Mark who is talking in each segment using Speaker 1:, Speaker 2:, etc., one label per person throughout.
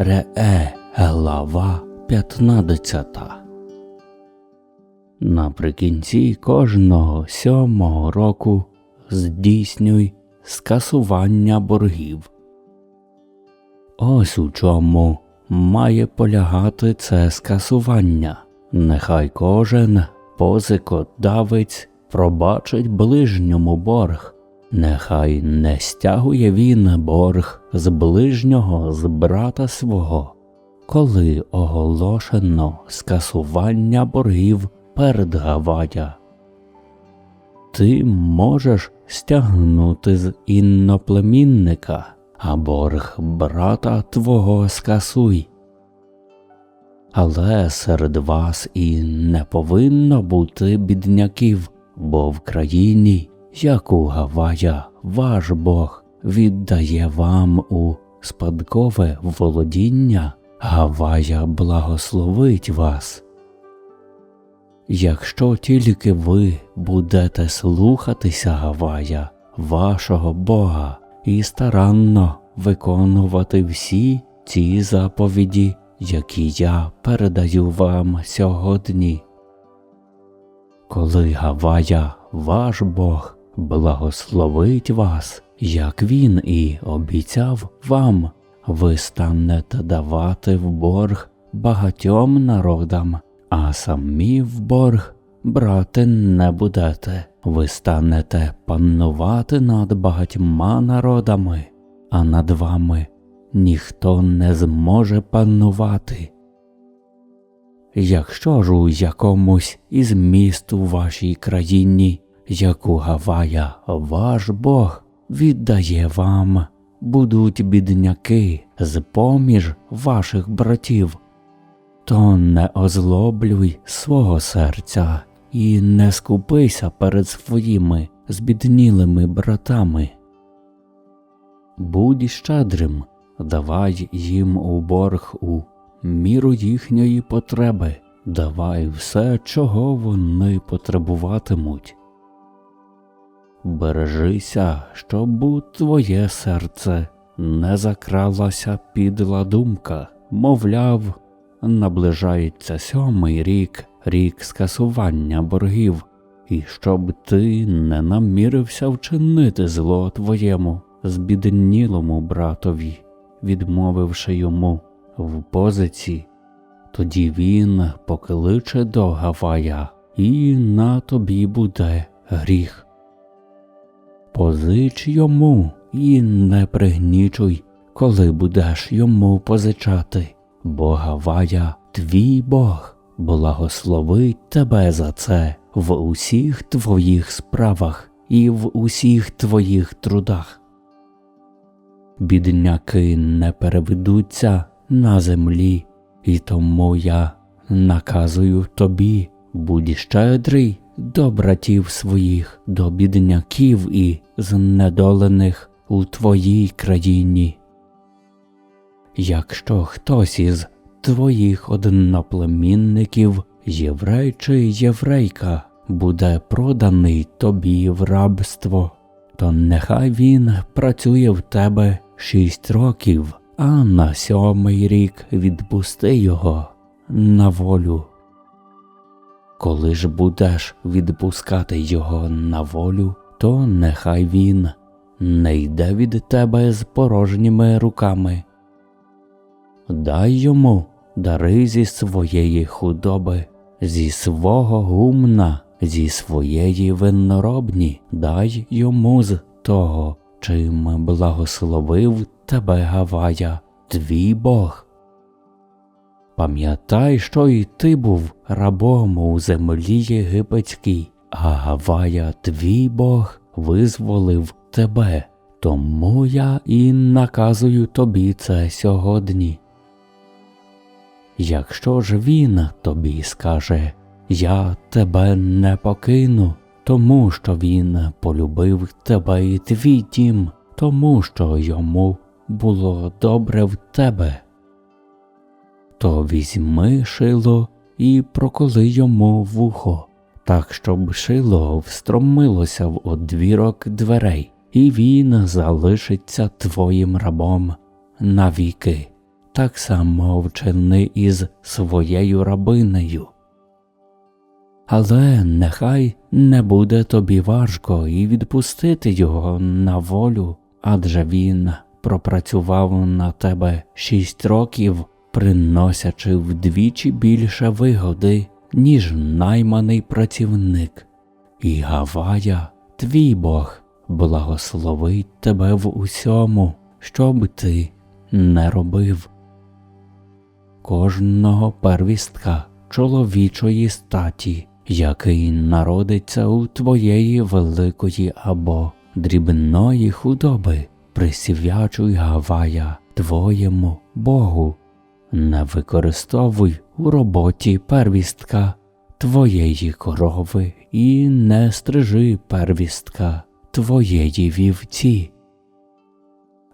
Speaker 1: Рее, глава 15. Наприкінці кожного сьомого року здійснюй скасування боргів. Ось у чому має полягати це скасування. Нехай кожен позикодавець пробачить ближньому борг, нехай не стягує він борг з ближнього з брата свого, коли оголошено скасування боргів перед Гавая. Ти можеш стягнути з інноплемінника, а борг брата твого скасуй. Але серед вас і не повинно бути бідняків, бо в країні, яку Гавая, ваш Бог, віддає вам у спадкове володіння, Гавая благословить вас. Якщо тільки ви будете слухатися Гавая, вашого Бога, і старанно виконувати всі ці заповіді, які я передаю вам сьогодні. Коли Гавая, ваш Бог, благословить вас, як він і обіцяв вам, ви станете давати в борг багатьом народам, а самі в борг брати не будете. Ви станете панувати над багатьма народами, а над вами ніхто не зможе панувати. Якщо ж у якомусь із міст у вашій країні, яку Гавая, ваш Бог віддає вам, будуть бідняки з поміж ваших братів, то не озлоблюй свого серця і не скупися перед своїми збіднілими братами. Будь щедрим, давай їм у борг у міру їхньої потреби, давай все, чого вони потребуватимуть. Бережися, щоб у твоє серце не закралася підла думка, мовляв, наближається сьомий рік, рік скасування боргів, і щоб ти не намірився вчинити зло твоєму збіднілому братові, відмовивши йому в позиці, тоді він покличе до Гавая, і на тобі буде гріх. Позич йому і не пригнічуй, коли будеш йому позичати, бо Гавая твій Бог благословить тебе за це в усіх твоїх справах і в усіх твоїх трудах. Бідняки не переведуться на землі, і тому я наказую тобі, будь щедрий до братів своїх, до бідняків і знедолених у твоїй країні. Якщо хтось із твоїх одноплемінників, єврей чи єврейка, буде проданий тобі в рабство, то нехай він працює в тебе шість років, а на сьомий рік відпусти його на волю. Коли ж будеш відпускати його на волю, то нехай він не йде від тебе з порожніми руками. Дай йому дари зі своєї худоби, зі свого гумна, зі своєї винноробні, дай йому з того, чим благословив тебе Гавая, твій Бог. Пам'ятай, що і ти був рабом у землі єгипетській, а Гавая, твій Бог, визволив тебе, тому я і наказую тобі це сьогодні. Якщо ж він тобі скаже Я тебе не покину, тому що він полюбив тебе і твій дім, тому що йому було добре в тебе, то візьми шило і проколи йому вухо, так щоб шило встромилося в одвірок дверей, і він залишиться твоїм рабом навіки так само вчини із своєю рабинею. Але нехай не буде тобі важко і відпустити його на волю, адже він пропрацював на тебе шість років, приносячи вдвічі більше вигоди, ніж найманий працівник. І Гавая, твій Бог, благословить тебе в усьому, що б ти не робив. Кожного первістка чоловічої статі, який народиться у твоєї великої або дрібної худоби, присвячуй Гавая твоєму Богу, не використовуй у роботі первістка твоєї корови і не стрижи первістка твоєї вівці.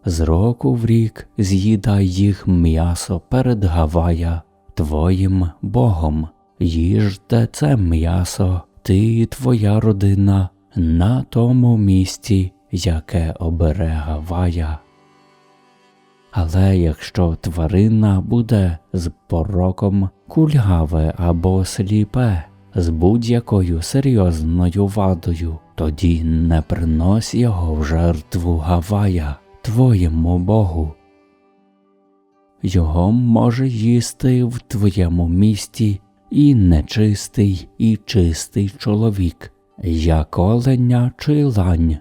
Speaker 1: З року в рік з'їдай їх м'ясо перед Гавая, твоїм Богом, їжте це м'ясо, ти і твоя родина на тому місці, яке обере Гавая. Але якщо тварина буде з пороком кульгаве або сліпе, з будь-якою серйозною вадою, тоді не принось його в жертву Гавая, твоєму Богу. Його може їсти в твоєму місті і нечистий, і чистий чоловік, як оленя чи лань.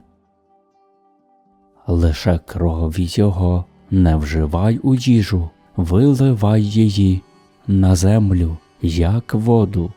Speaker 1: Лише крові його не вживай у їжу, виливай її на землю, як воду.